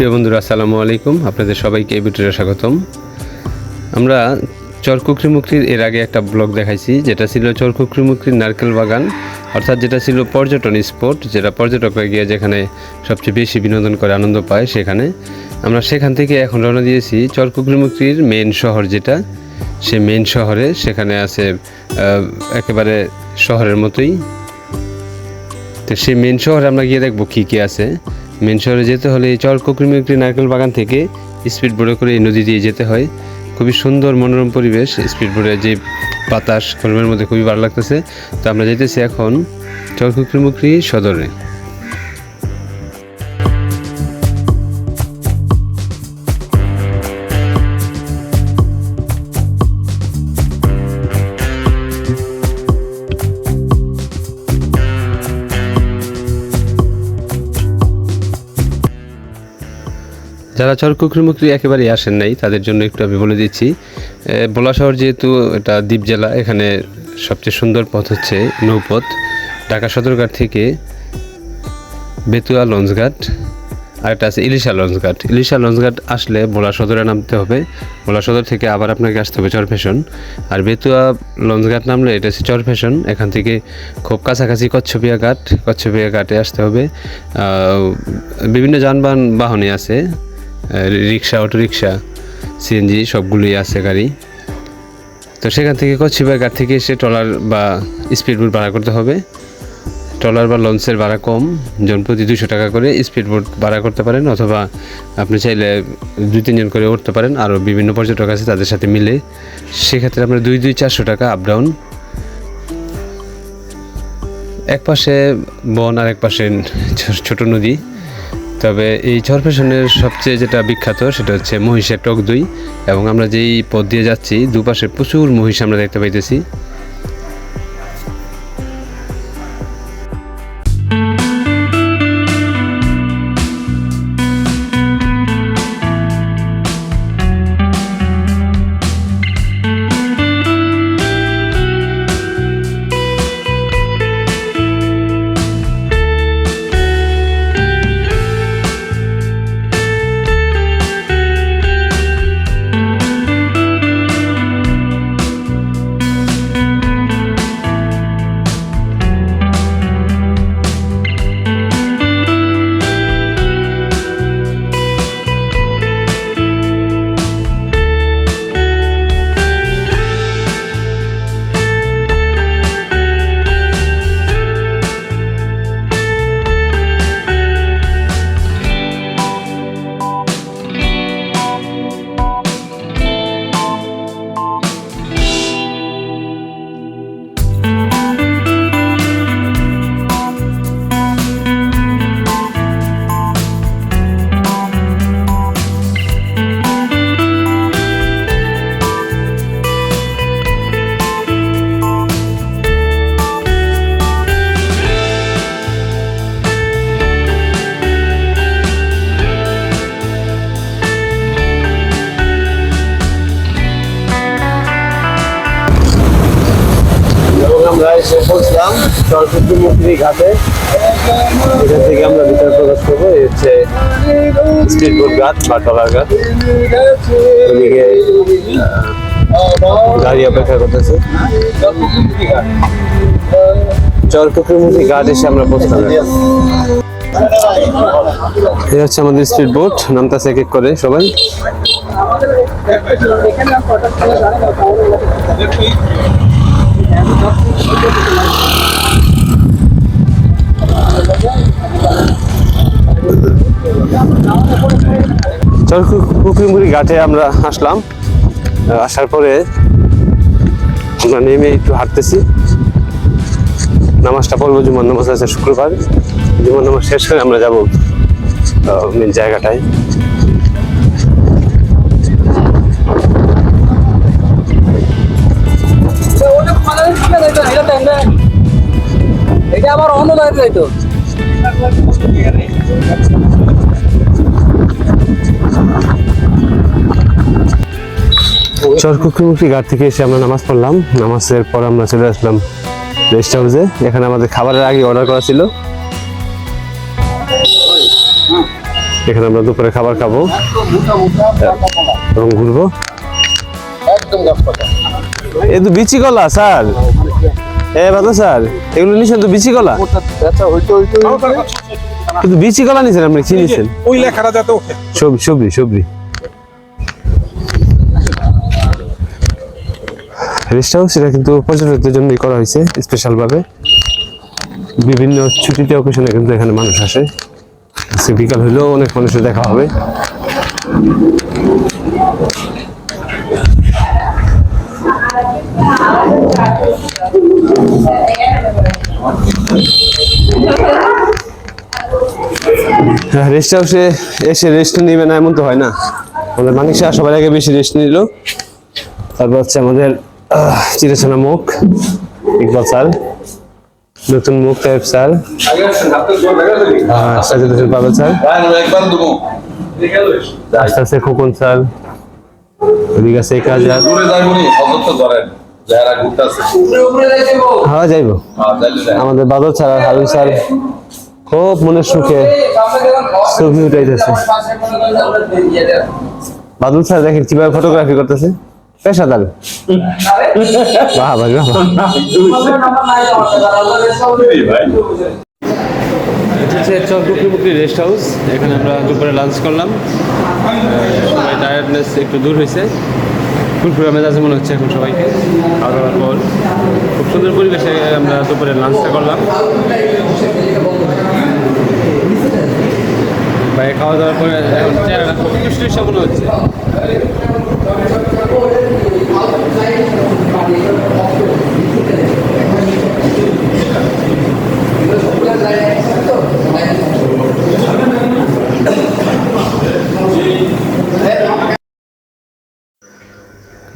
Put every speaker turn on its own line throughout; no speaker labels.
প্রিয় বন্ধুরা, আসসালামু আলাইকুম। আপনাদের সবাইকে এই ভিডিওতে স্বাগতম। আমরা চরকুকরি মুক্তির এর আগে একটা ব্লগ দেখাইছি, যেটা ছিল চরকুকরি মুক্তির নারকেল বাগান, অর্থাৎ যেটা ছিল পর্যটন স্পট, যেটা পর্যটকরা গিয়ে যেখানে সবচেয়ে বেশি বিনোদন করে, আনন্দ পায় সেখানে। আমরা সেখান থেকে এখন রওনা দিয়েছি চরকুকরি মুক্তির মেন শহর যেটা। সে মেন শহরে সেখানে আছে একেবারে শহরের মতোই। তো সেই মেন শহরে আমরা গিয়ে দেখব কী কী আছে। মেন শহরে যেতে হলে এই চরকুকরিম একটি নারকেল বাগান থেকে স্পিড বোর্ডে করে এই নদী দিয়ে যেতে হয়। খুবই সুন্দর মনোরম পরিবেশ, স্পিড বোর্ডে যে বাতাস, গরমের মধ্যে খুবই ভালো লাগতেছে। তো আমরা যেতেছি এখন চরকুকরিমুকরি সদরে। যারা চরকুকরিমুকরি একেবারেই আসেন নাই, তাদের জন্য একটু আমি বলে দিচ্ছি ভোলা শহর যেহেতু এটা দ্বীপ জেলা, এখানে সবচেয়ে সুন্দর পথ হচ্ছে নৌপথ। ঢাকা সদরঘাট থেকে বেতুয়া লঞ্চঘাট, আর একটা আছে ইলিশা লঞ্চঘাট। ইলিশা লঞ্চঘাট আসলে ভোলা সদরে নামতে হবে। ভোলা সদর থেকে আবার আপনাকে আসতে হবে চরফেশন। আর বেতুয়া লঞ্চঘাট নামলে এটা হচ্ছে চরফেশন। এখান থেকে খুব কাছাকাছি কচ্ছপিয়া ঘাট, কচ্ছপিয়া ঘাটে আসতে হবে। বিভিন্ন যানবাহন, বাহনে আছে। রিক্সা অটো রিক্সা সিএনজি সবগুলোই আছে গাড়ি। তো সেখান থেকে কচ্ছিবাই ঘাট থেকে এসে ট্রলার বা স্পিডবোট ভাড়া করতে হবে। ট্রলার বা লঞ্চের ভাড়া কম, জন প্রতি দুশো টাকা করে স্পিডবোট ভাড়া করতে পারেন অথবা আপনি চাইলে দুই তিনজন করে উঠতে পারেন, আরও বিভিন্ন পর্যটক আছে তাদের সাথে মিলে। সেক্ষেত্রে আপনার দুই দুই, চারশো টাকা আপ ডাউন এক পাশে বন আর এক পাশে ছোট নদী। তবে এই চরপেশনের সবচেয়ে যেটা বিখ্যাত, সেটা হচ্ছে মহিষের টক দই। এবং আমরা যেই পথ দিয়ে যাচ্ছি, দুপাশে প্রচুর মহিষ আমরা দেখতে পাইতেছি। আমরা এসে পৌঁছলাম সরস্বতী মুক্তি ঘাটে। এখান থেকে আমরা ভিতরে প্রবেশ করব। এই হচ্ছে স্ট্রিট বোর্ড ঘাট বা টলার ঘাট। ওদিকে গাড়ি অপেক্ষা করতেছে। চরকুকুরমুখী ঘাট এসে আমরা পৌঁছলাম। এই হচ্ছে আমাদের স্পিড বোট নামতাছে এক এক করে সবাই। চরকুকুরমুখী ঘাটে আমরা আসলাম। আসার পরে আমরা নেমে একটু হাঁটতেছি। নামাজটা পড়ব, জুমার নামাজ আছে শুক্রবার। জুমার নামাজ শেষ করে আমরা যাব মেন জায়গাটায়।
অন্য লাইট
ঘাট থেকে এসে আমরা নামাজ পড়লাম। নামাজের পর আমরা চলে আসলাম রেস্ট হাউসে। এখানে আমাদের খাবারের আগে অর্ডার করা ছিল। এখানে আমরা দুপুরে খাবার খাব এবং ঘুরবো। এই তো বিচি কলা স্যার। এ ভালো স্যার এগুলো নিছেন তো বিচি কলা।
আচ্ছা হইতো হইতো
কিন্তু বিচি কলা নিছেন আপনি চিনিছেন
ওই লেখাটা যাতে ওঠে।
সবজি সবজি সবজি। রেস্ট হাউস এটা কিন্তু পর্যটকদের জন্যই করা হয়েছে স্পেশাল ভাবে বিভিন্ন ছুটিতে অকেশনে কিন্তু এখানে মানুষ আসে। বিকাল হইলেও অনেক মানুষের দেখা হবে। রেস্ট হাউসে এসে রেস্ট নিবে না এমন তো হয় না। আমাদের মানিক শাহ সবার আগে বেশি রেস্ট নিল। তারপর হচ্ছে আমাদের চিরচেনা মুখ ইকবাল স্যার নতুন মুখ type sir Sajid Hossain Pavel sir আস্তে আস্তে খোকন স্যার ওদিকে আছে
নি হজর
হ্যাঁ যাইবো।
হ্যাঁ
আমাদের বাদল স্যার আর হারুন স্যার খুব মনে সুখে ছবি উঠাইতেছে বাদল স্যার, দেখেন কীভাবে ফটোগ্রাফি করতেছে। পেশাদার বাহ ভাই বাহ হচ্ছে চক্রবর্তী রেস্ট হাউস। এখানে আমরা দুপুরে লাঞ্চ করলাম। সবাই টায়ার্ডনেস একটু দূর হয়েছে। ফুরফুরা মেজাজে মনে হচ্ছে এখন সবাইকে। খাওয়া দাওয়ার পর। খুব সুন্দর পরিবেশে আমরা দুপুরে লাঞ্চটা করলাম। ভাই, খাওয়া দাওয়ার পরে হচ্ছে।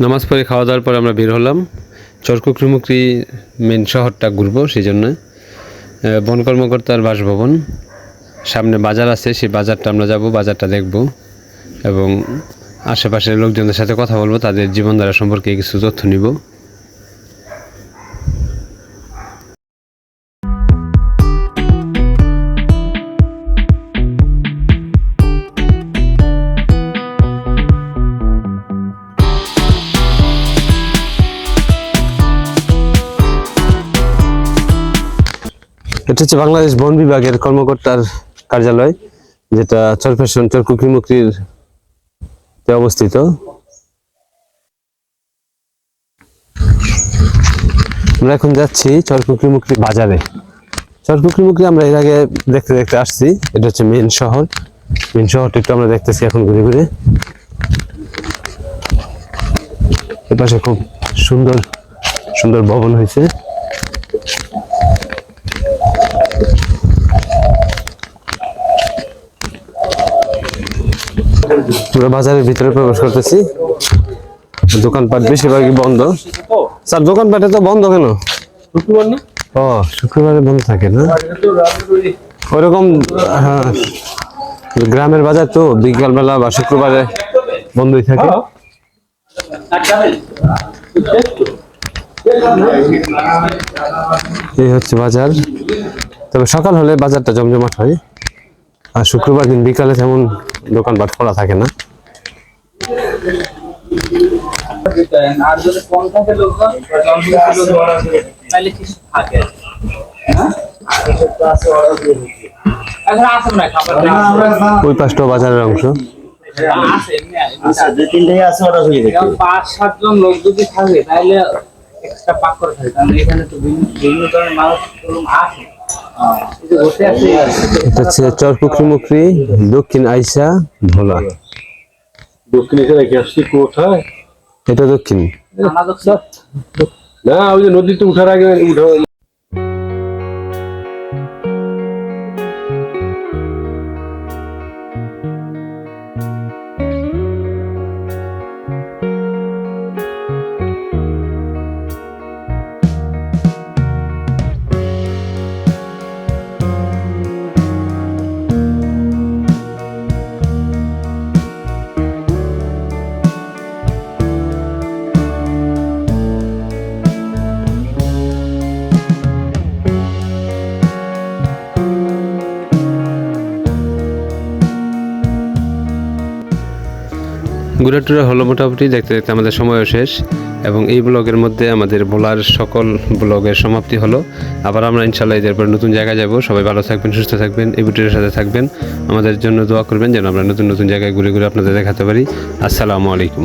নামাজ পড়ে খাওয়া দাওয়ার পর আমরা বের হলাম। চরকুকরিমুকরি মেন শহরটা ঘুরবো, সেই জন্য। বন কর্মকর্তার বাসভবন। সামনে বাজার আছে, সেই বাজারটা আমরা যাব, বাজারটা দেখব এবং আশেপাশের লোকজনদের সাথে কথা বলব, তাদের জীবনধারা সম্পর্কে কিছু তথ্য নিব। এটা হচ্ছে বাংলাদেশ বন বিভাগের কর্মকর্তার কার্যালয়, যেটা চরফেশন তে অবস্থিত। আমরা এখন যাচ্ছি চরকুকরিমুকরি বাজারে। চরকুকরিমুকরি আমরা এর আগে দেখতে দেখতে আসছি, এটা হচ্ছে মেন শহর। মেন শহরটা একটু আমরা দেখতেছি এখন ঘুরে ঘুরে। এপাশে খুব সুন্দর সুন্দর ভবন হয়েছে। আমরা বাজারের ভিতরে প্রবেশ করতেছি। দোকানপাট বেশিরভাগই বন্ধ। স্যার দোকানপাটে তো বন্ধ কেন? ও শুক্রবারে বন্ধ থাকে না? ওরকম হ্যাঁ গ্রামের বাজার তো বিকালবেলা বা শুক্রবারে বন্ধই থাকে। এই হচ্ছে বাজার। তবে সকাল হলে বাজারটা জমজমাট হয়। আর শুক্রবার দিন বিকালে তেমন দোকানপাট খোলা থাকে না। ওই পাশটাও বাজারের অংশ।
সাতজন লোক যদি থাকে, তাহলে মানুষ
এটা হচ্ছে চরপুকরি মুকরি দক্ষিণ আইসা ভোলা।
দক্ষিণ এসে রেখে আসছি কোথায়?
এটা দক্ষিণ।
না ওই যে নদীতে উঠার আগে উঠা
ঘুরে টুরে হলো মোটামুটি দেখতে দেখতে আমাদের সময়ও শেষ এবং এই ব্লগের মধ্যে আমাদের বলার সকল ব্লগের সমাপ্তি হলো। আবার আমরা ইনশাল্লাহ এদের পর নতুন জায়গায় যাব। সবাই ভালো থাকবেন, সুস্থ থাকবেন, এই ভিডিওর সাথে থাকবেন। আমাদের জন্য দোয়া করবেন যেন আমরা নতুন নতুন জায়গায় ঘুরে ঘুরে আপনাদের দেখাতে পারি। আসসালামু আলাইকুম।